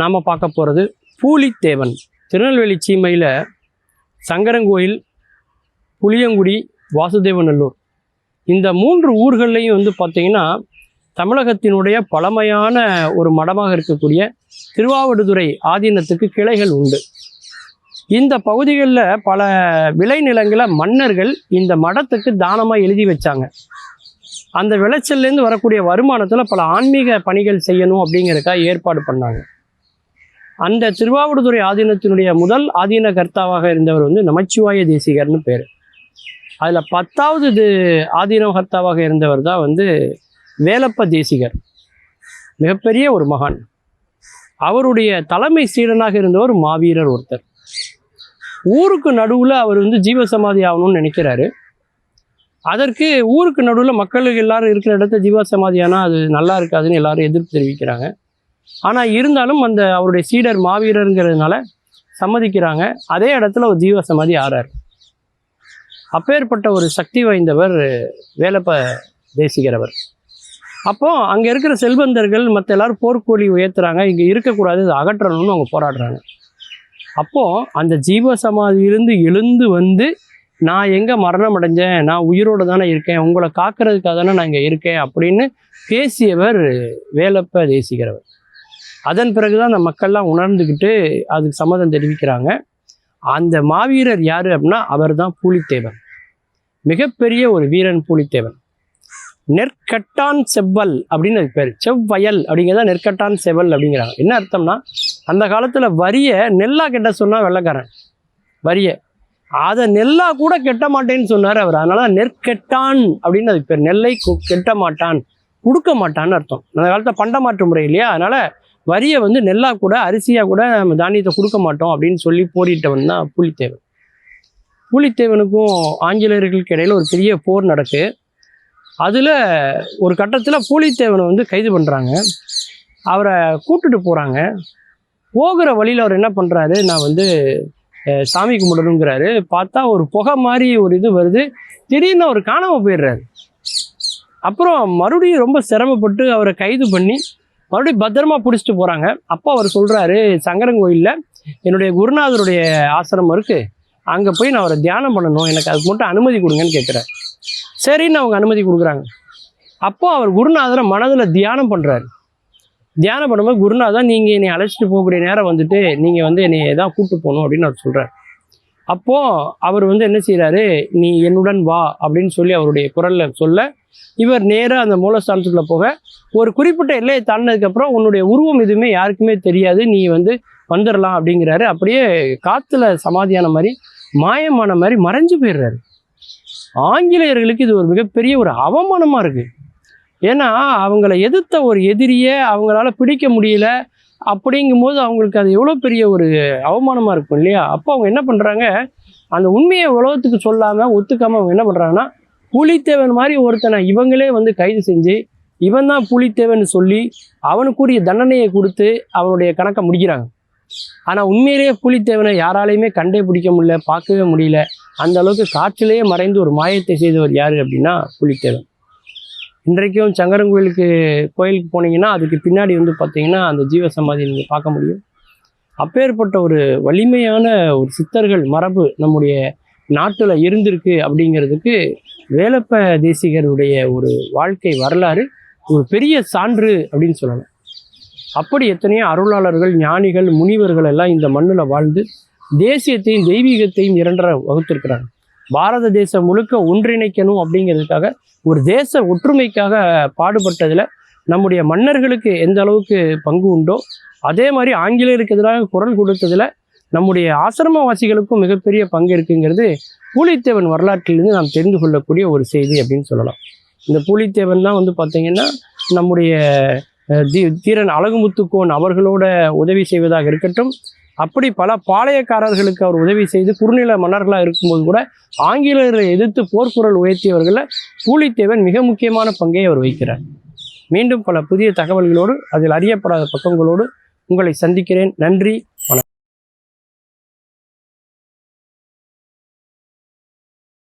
நாம் பார்க்க போகிறது பூலித்தேவன். திருநெல்வேலி சீமையில் சங்கரங்கோயில் புளியங்குடி வாசுதேவநல்லூர் இந்த மூன்று ஊர்கள்லையும் வந்து பார்த்திங்கன்னா தமிழகத்தினுடைய பழமையான ஒரு மடமாக இருக்கக்கூடிய திருவாவடுதுறை ஆதீனத்துக்கு கிளைகள் உண்டு. இந்த பகுதிகளில் பல விளைநிலங்களை மன்னர்கள் இந்த மடத்துக்கு தானமாக எழுதி வச்சாங்க. அந்த விளைச்சல்லேருந்து வரக்கூடிய வருமானத்தில் பல ஆன்மீக பணிகள் செய்யணும் அப்படிங்கிறதுக்காக ஏற்பாடு பண்ணாங்க. அந்த திருவாவடுதுறை ஆதீனத்தினுடைய முதல் ஆதீன கர்த்தாவாக இருந்தவர் வந்து நமச்சிவாய தேசிகர்னு பேர். அதில் பத்தாவது இது ஆதீன கர்த்தாவாக இருந்தவர் தான் வந்து வேலப்ப தேசிகர். மிகப்பெரிய ஒரு மகான். அவருடைய தலைமை சீடனாக இருந்தவர் மாவீரர் ஒருத்தர். ஊருக்கு நடுவில் அவர் வந்து ஜீவசமாதி ஆகணும்னு நினைக்கிறாரு. அதற்கு ஊருக்கு நடுவில் மக்களுக்கு எல்லாரும் இருக்கிற இடத்த ஜீவசமாதி ஆனால் அது நல்லா இருக்காதுன்னு எல்லாரும் எதிர்ப்பு தெரிவிக்கிறாங்க. ஆனால் இருந்தாலும் அந்த அவருடைய சீடர் மாவீரருங்கிறதுனால சம்மதிக்கிறாங்க. அதே இடத்துல ஒரு ஜீவசமாதி ஆறார். அப்பேற்பட்ட ஒரு சக்தி வாய்ந்தவர் வேலப்ப தேசிகரவர் அப்போ அங்கே இருக்கிற செல்வந்தர்கள் மற்ற எல்லாரும் போர்க்கோழி உயர்த்துறாங்க. இங்கே இருக்கக்கூடாது இதை அகற்றணும்னு அவங்க போராடுறாங்க. அப்போது அந்த ஜீவ சமாதியிலிருந்து எழுந்து வந்து நான் எங்கே மரணம் அடைஞ்சேன்? நான் உயிரோடு தானே இருக்கேன். உங்களை காக்கிறதுக்காக தானே நான் இங்கே இருக்கேன். அப்படின்னு பேசியவர் வேலப்ப தேசிகரவர் அதன் பிறகுதான் அந்த மக்கள்லாம் உணர்ந்துக்கிட்டு அதுக்கு சம்மதம் தெரிவிக்கிறாங்க. அந்த மாவீரர் யார் அப்படின்னா அவர் தான் பூலித்தேவன். மிகப்பெரிய ஒரு வீரன் பூலித்தேவன். நெற்கட்டான் செவ்வல் அப்படின்னு அது பேர். செவ்வயல் அப்படிங்கிறத நெற்கட்டான் செவல் அப்படிங்கிறாங்க. என்ன அர்த்தம்னா அந்த காலத்தில் வரிய நெல்லா கெட்ட சொன்னால் வெள்ளைக்காரன். வரிய. அதை நெல்லா கூட கெட்ட மாட்டேன்னு சொன்னார் அவர். அதனால நெற்கெட்டான் அப்படின்னு அதுக்கு பேர். நெல்லை கு- கெட்ட மாட்டான் கொடுக்க மாட்டான்னு அர்த்தம். அந்த காலத்தில் பண்டமாற்று முறை இல்லையா? அதனால் வரியை வந்து நெல்லாக கூட அரிசியாக கூட நம்ம தானியத்தை கொடுக்க மாட்டோம் அப்படின்னு சொல்லி போரிட்டவன் தான் புலித்தேவன். புலித்தேவனுக்கும் ஆங்கிலேயர்களுக்கு இடையில் ஒரு பெரிய போர் நடக்கு. அதில் ஒரு கட்டத்தில் பூலித்தேவனை வந்து கைது பண்ணுறாங்க அவரை கூட்டுட்டு போகிறாங்க போகிற வழியில் அவர் என்ன பண்ணுறாரு நான் வந்து சாமி கும்பிடணுங்கிறாரு. பார்த்தா ஒரு புகை மாதிரி ஒரு இது வருது. திடீர்னு அவர் காணாமல் போயிடுறாரு. அப்புறம் மறுபடியும் ரொம்ப சிரமப்பட்டு அவரை கைது பண்ணி மறுபடியும் பத்திரமா பிடிச்சிட்டு போகிறாங்க அப்போ அவர் சொல்கிறாரு சங்கரன் கோயிலில் என்னுடைய குருநாதருடைய ஆசிரமம் இருக்குது அங்கே போய் நான் அவரை தியானம் பண்ணணும். எனக்கு அதுக்கு மட்டும் அனுமதி கொடுங்கன்னு கேட்குறாரு சரின்னு அவங்க அனுமதி கொடுக்குறாங்க. அப்போ அவர் குருநாதரை மனதில் தியானம் பண்ணுறாரு தியானம் பண்ணும்போது குருநாதர் நீங்கள் என்னை அழைச்சிட்டு போகக்கூடிய நேரம் வந்துட்டு நீங்கள் வந்து என்னை தான் கூப்பிட்டு போகணும் அப்படின்னு அவர் சொல்கிறார் அப்போது அவர் வந்து என்ன செய்கிறாரு நீ என்னுடன் வா அப்படின்னு சொல்லி அவருடைய குரலில் சொல்ல இவர் நேராக அந்த மூலஸ்தானத்துக்குள்ளே போக ஒரு குறிப்பிட்ட எல்லையை தாண்டினதுக்கப்புறம் உன்னுடைய உருவம் எதுவுமே யாருக்குமே தெரியாது நீ வந்து வந்துடலாம் அப்படிங்கிறாரு. அப்படியே காற்றுல சமாதியான மாதிரி மாயமான மாதிரி மறைஞ்சு போயிடுறாரு. ஆங்கிலேயர்களுக்கு இது ஒரு மிகப்பெரிய ஒரு அவமானமாக இருக்குது ஏன்னா அவங்கள எதிர்த்த ஒரு எதிரியை அவங்களால பிடிக்க முடியல அப்படிங்கும்போது அவங்களுக்கு அது எவ்வளோ பெரிய ஒரு அவமானமாக இருக்கும் இல்லையா? அப்போ அவங்க என்ன பண்ணுறாங்க அந்த உண்மையை உலகத்துக்கு சொல்லாமல் ஒத்துக்காமல் அவங்க என்ன பண்ணுறாங்கன்னா புலித்தேவன் மாதிரி ஒருத்தனை இவங்களே வந்து கைது செஞ்சு இவன் தான் புலித்தேவன் சொல்லி அவனுக்குரிய தண்டனையை கொடுத்து அவனுடைய கணக்கை முடிக்கிறாங்க. ஆனால் உண்மையிலேயே புலித்தேவனை யாராலையுமே கண்டே பிடிக்க முடியல பார்க்கவே முடியல. அந்த அளவுக்கு காற்றிலேயே மறைந்து ஒரு மாயத்தை செய்தவர் யார் அப்படின்னா புலித்தேவன். இன்றைக்கும் சங்கரங்கோயிலுக்கு கோயிலுக்கு போனீங்கன்னா அதுக்கு பின்னாடி வந்து பார்த்தீங்கன்னா அந்த ஜீவசமாதி நீங்கள் பார்க்க முடியும். அப்பேற்பட்ட ஒரு வலிமையான ஒரு சித்தர்கள் மரபு நம்முடைய நாட்டில் இருந்திருக்கு அப்படிங்கிறதுக்கு வேலப்ப தேசிகருடைய ஒரு வாழ்க்கை வரலாறு ஒரு பெரிய சான்று அப்படின்னு சொல்லலாம். அப்படி எத்தனையோ அருளாளர்கள் ஞானிகள் முனிவர்கள் எல்லாம் இந்த மண்ணில் வாழ்ந்து தேசியத்தையும் தெய்வீகத்தையும் இரண்டரை வகுத்திருக்கிறாங்க. பாரத தேசம் முழுக்க ஒன்றிணைக்கணும் அப்படிங்கிறதுக்காக ஒரு தேச ஒற்றுமைக்காக பாடுபட்டதில் நம்முடைய மன்னர்களுக்கு எந்த அளவுக்கு பங்கு உண்டோ அதே மாதிரி ஆங்கிலேயருக்கு எதிராக குரல் கொடுத்ததில் நம்முடைய ஆசிரமவாசிகளுக்கும் மிகப்பெரிய பங்கு இருக்குங்கிறது பூலித்தேவன் வரலாற்றிலிருந்து நாம் தெரிந்து கொள்ளக்கூடிய ஒரு செய்தி அப்படின்னு சொல்லலாம். இந்த பூலித்தேவன் தான் வந்து பார்த்திங்கன்னா நம்முடைய தீ தீரன் அழகுமுத்துக்கோன் அவர்களோட உதவி செய்வதாக இருக்கட்டும் அப்படி பல பாளையக்காரர்களுக்கு அவர் உதவி செய்து குறுநில மன்னர்களாக இருக்கும்போது கூட ஆங்கிலேயரை எதிர்த்து போர்க்குரல் உயர்த்தியவர்களில் பூலித்தேவன் மிக முக்கியமான பங்கை அவர் வகிக்கிறார். மீண்டும் பல புதிய தகவல்களோடு அதில் அறியப்படாத பக்கங்களோடு உங்களை சந்திக்கிறேன். நன்றி.